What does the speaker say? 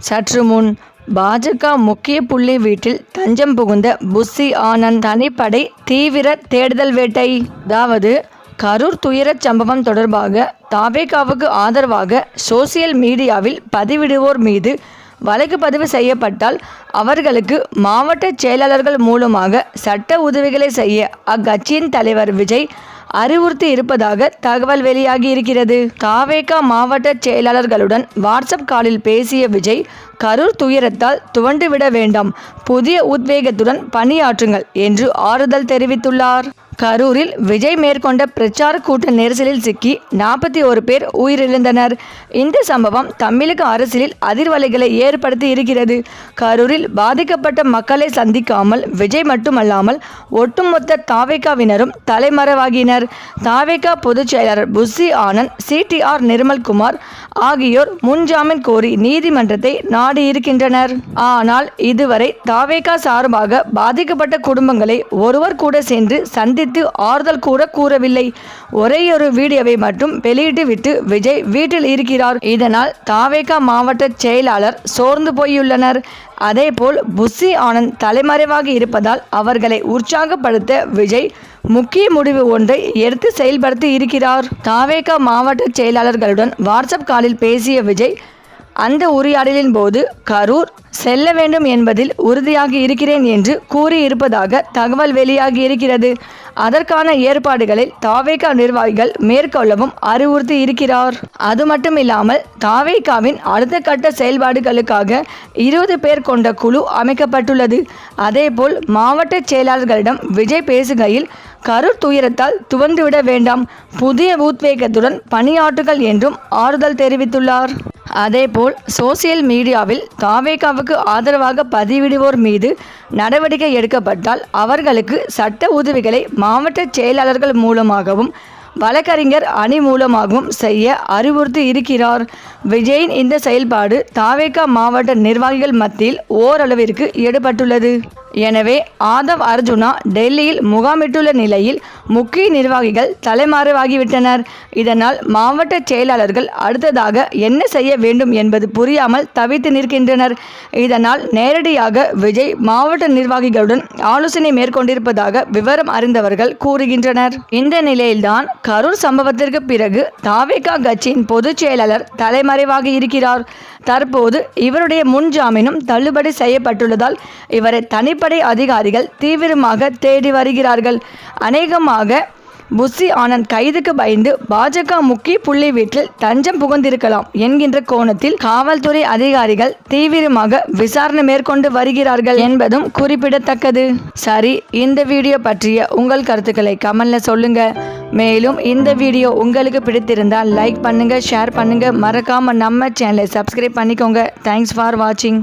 சற்று முன் பாஜக முக்கிய புள்ளி வீட்டில் தஞ்சம் புகுந்த புஸ்ஸி ஆனந்த் தனிப்படை தீவிர தேடுதல் வேட்டை. அதாவது கரூர் துயரச் சம்பவம் தொடர்பாக தாவேகாவுக்கு ஆதரவாக சோசியல் மீடியாவில் பதிவிடுவோர் மீது வழக்கு பதிவு செய்யப்பட்டால் அவர்களுக்கு மாவட்ட செயலாளர்கள் மூலமாக சட்ட உதவிகளை செய்ய அக்கட்சியின் தலைவர் விஜய் அறிவுறுத்தி இருப்பதாக தகவல் வெளியாகி இருக்கிறது. தாவேகா மாவட்ட செயலாளர்களுடன் வாட்ஸ்அப் காலில் பேசிய விஜய் கரூர் துயரத்தால் துவண்டுவிட வேண்டாம். புதிய உத்வேகத்துடன் பணியாற்றுங்கள் என்று ஆறுதல் தெரிவித்துள்ளார். கரூரில் விஜய் மேற்கொண்ட பிரச்சார கூட்ட நெரிசலில் சிக்கி நாற்பத்தி ஒரு பேர் உயிரிழந்தனர். இந்த சம்பவம் தமிழக அரசியலில் அதிர்வலைகளை ஏற்படுத்தி இருக்கிறது. கரூரில் பாதிக்கப்பட்ட மக்களை சந்திக்காமல் விஜய் மட்டுமல்லாமல் ஒட்டுமொத்த தாவேக்காவினரும் தலைமறைவாகினர். தாவேக்கா பொதுச் செயலாளர் புஸ்ஸி ஆனந்த் சிடிஆர் நிர்மல்குமார் ஆகியோர் முன்ஜாமீன் கோரி நீதிமன்றத்தை நாடியிருக்கின்றனர். ஆனால் இதுவரை தாவேக்கா சார்பாக பாதிக்கப்பட்ட குடும்பங்களை ஒருவர் கூட சென்று சந்தித்து ஆறுதல் கூட கூறவில்லை. ஒரேயொரு வீடியோவை மட்டும் வெளியிட்டு விட்டு விஜய் வீட்டில் இருக்கிறார். இதனால் தாவேகா மாவட்ட செயலாளர் சோர்ந்து போயுள்ளனர். அதேபோல் புஸ்ஸி ஆனந்த் தலைமறைவாக இருப்பதால் அவர்களை உற்சாகப்படுத்த விஜய் முக்கிய முடிவு ஒன்றை எடுத்து செயல்படுத்தி இருக்கிறார். தாவேகா மாவட்ட செயலாளர்களுடன் வாட்ஸ்அப் காலில் பேசிய விஜய் அந்த உரையாடலின் போது கரூர் செல்ல வேண்டும் என்பதில் உறுதியாக இருக்கிறேன் என்று கூறியிருப்பதாக தகவல் வெளியாகி இருக்கிறது. அதற்கான ஏற்பாடுகளை தாவேகா நிர்வாகிகள் மேற்கொள்ளவும் அறிவுறுத்தி இருக்கிறார். அது மட்டும் இல்லாமல் தாவேகாவின் அடுத்த கட்ட செயல்பாடுகளுக்காக இருபது பேர் கொண்ட குழு அமைக்கப்பட்டுள்ளது. அதேபோல் மாவட்ட செயலாளர்களிடம் விஜய் பேசுகையில் கரூர் துயரத்தால் துவந்துவிட வேண்டாம். புதிய உத்வேகத்துடன் பணியாற்றுகள் என்றும் ஆறுதல் தெரிவித்துள்ளார். அதேபோல் சோசியல் மீடியாவில் தாவேகாவுக்கு ஆதரவாக பதிவிடுவோர் மீது நடவடிக்கை எடுக்கப்பட்டால் அவர்களுக்கு சட்ட உதவிகளை மாவட்ட செயலாளர்கள் மூலமாகவும் வழக்கறிஞர் அணி மூலமாகவும் செய்ய அறிவுறுத்தி இருக்கிறார். விஜயின் இந்த செயல்பாடு தாவேகா மாவட்ட நிர்வாகிகள் மத்தியில் ஓரளவிற்கு ஈடுபட்டுள்ளது. எனவே ஆதவ் அர்ஜுனா டெல்லியில் முகாமிட்டுள்ள நிலையில் முக்கிய நிர்வாகிகள் தலைமறைவாகிவிட்டனர். இதனால் மாவட்ட செயலாளர்கள் அடுத்ததாக என்ன செய்ய வேண்டும் என்பது புரியாமல் தவித்து நிற்கின்றனர். இதனால் நேரடியாக விஜய் மாவட்ட நிர்வாகிகளுடன் ஆலோசனை மேற்கொண்டிருப்பதாக விவரம் அறிந்தவர்கள் கூறுகின்றனர். இந்த நிலையில்தான் கரூர் சம்பவத்திற்கு பிறகு தாவேகா கட்சியின் பொதுச் செயலாளர் தலைமறைவாகி இருக்கிறார். தற்போது இவருடைய முன்ஜாமீனும் தள்ளுபடி செய்யப்பட்டுள்ளதால் இவரை தனி தனிப்படை அதிகாரிகள் தீவிரமாக தேடி வருகிறார்கள். அநேகமாக புஸ்ஸி ஆனந்த் கைதுக்கு பயந்து பாஜக முக்கிய புள்ளி வீட்டில் தஞ்சம் புகுந்திருக்கலாம் என்கின்ற கோணத்தில் காவல்துறை அதிகாரிகள் தீவிரமாக விசாரணை மேற்கொண்டு வருகிறார்கள் என்பதும் குறிப்பிடத்தக்கது. சரி இந்த வீடியோ பற்றிய உங்கள் கருத்துக்களை கமெண்ட்ல சொல்லுங்க. மேலும் இந்த வீடியோ உங்களுக்கு பிடித்திருந்தால் லைக் பண்ணுங்க ஷேர் பண்ணுங்க. மறக்காம நம்ம சேனலை சப்ஸ்கிரைப் பண்ணிக்கோங்க. தேங்க்ஸ் ஃபார் வாட்சிங்